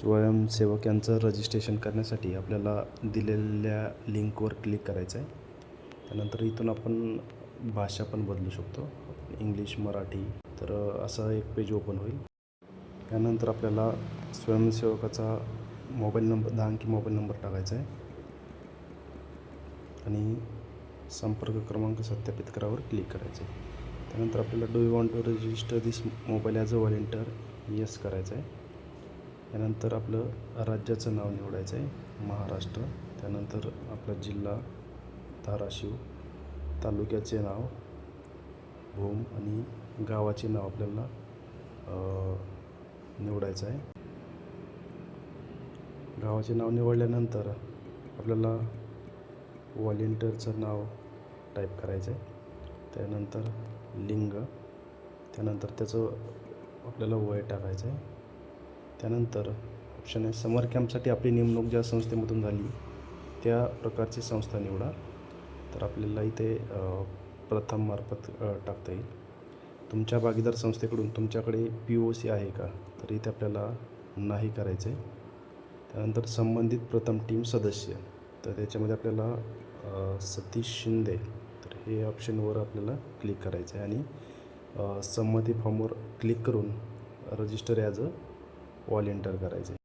स्वयंसेवक यांचं रजिस्ट्रेशन करण्यासाठी आपल्याला दिलेल्या लिंकवर क्लिक करायचं आहे. त्यानंतर इथून आपण भाषा पण बदलू शकतो. इंग्लिश मराठी तर असा एक पेज ओपन होईल. त्यानंतर आपल्याला स्वयंसेवकाचा मोबाईल नंबर दहा अंकी मोबाईल नंबर टाकायचा आहे. आणि संपर्क क्रमांक सत्यापित करावर क्लिक करायचं आहे. त्यानंतर आपल्याला do you want to register this mobile as a volunteer yes करायचं आहे. त्यानंतर आपलं राज्याचं नाव निवडायचं आहे महाराष्ट्र. त्यानंतर आपला जिल्हा धाराशिव तालुक्याचे नाव भूम आणि गावाचे नाव आपल्याला निवडायचं आहे. गावाचे नाव निवडल्यानंतर आपल्याला व्हॉलेंटियरचं नाव टाईप करायचं आहे. त्यानंतर लिंग त्यानंतर त्याचं आपल्याला वय टाकायचं आहे. त्यानंतर ऑप्शन आहे समर कॅम्पसाठी आपली नेमणूक ज्या संस्थेमधून झाली त्या प्रकारची संस्था निवडा. तर आपल्याला इथे प्रथम मार्फत टाकता येईल. तुमच्या भागीदार संस्थेकडून तुमच्याकडे पी ओ सी आहे का? तर इथे आपल्याला नाही करायचं आहे त्यानंतर संबंधित प्रथम टीम सदस्य. तर त्याच्यामध्ये आपल्याला सतीश शिंदे. तर हे ऑप्शनवर आपल्याला क्लिक करायचं आहे आणि संमती फॉर्मवर क्लिक करून रजिस्टर ॲज अ व्हॉलेंटियर करायचं. आहे